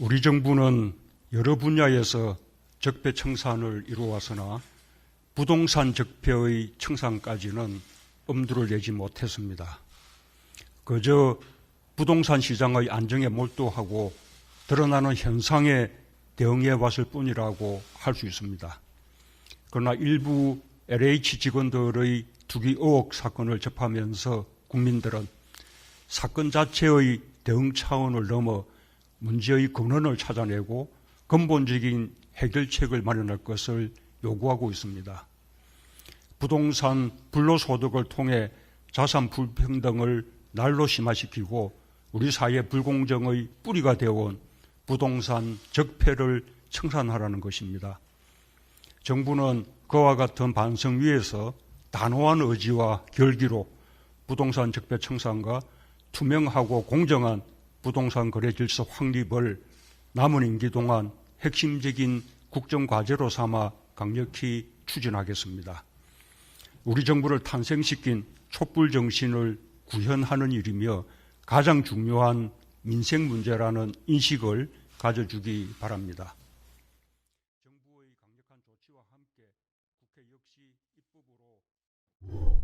우리 정부는 여러 분야에서 적폐 청산을 이루어왔으나 부동산 적폐의 청산까지는 엄두를 내지 못했습니다. 그저 부동산 시장의 안정에 몰두하고 드러나는 현상에 대응해 왔을 뿐이라고 할 수 있습니다. 그러나 일부 LH 직원들의 투기 의혹 사건을 접하면서 국민들은 사건 자체의 대응 차원을 넘어 문제의 근원을 찾아내고 근본적인 해결책을 마련할 것을 요구하고 있습니다. 부동산 불로소득을 통해 자산 불평등을 날로 심화시키고 우리 사회 불공정의 뿌리가 되어온 부동산 적폐를 청산하라는 것입니다. 정부는 그와 같은 반성 위에서 단호한 의지와 결기로 부동산 적폐 청산과 투명하고 공정한 부동산 거래 질서 확립을 남은 임기 동안 핵심적인 국정 과제로 삼아 강력히 추진하겠습니다. 우리 정부를 탄생시킨 촛불 정신을 구현하는 일이며 가장 중요한 민생 문제라는 인식을 가져주기 바랍니다. 정부의 강력한 조치와 함께 국회 역시 입법으로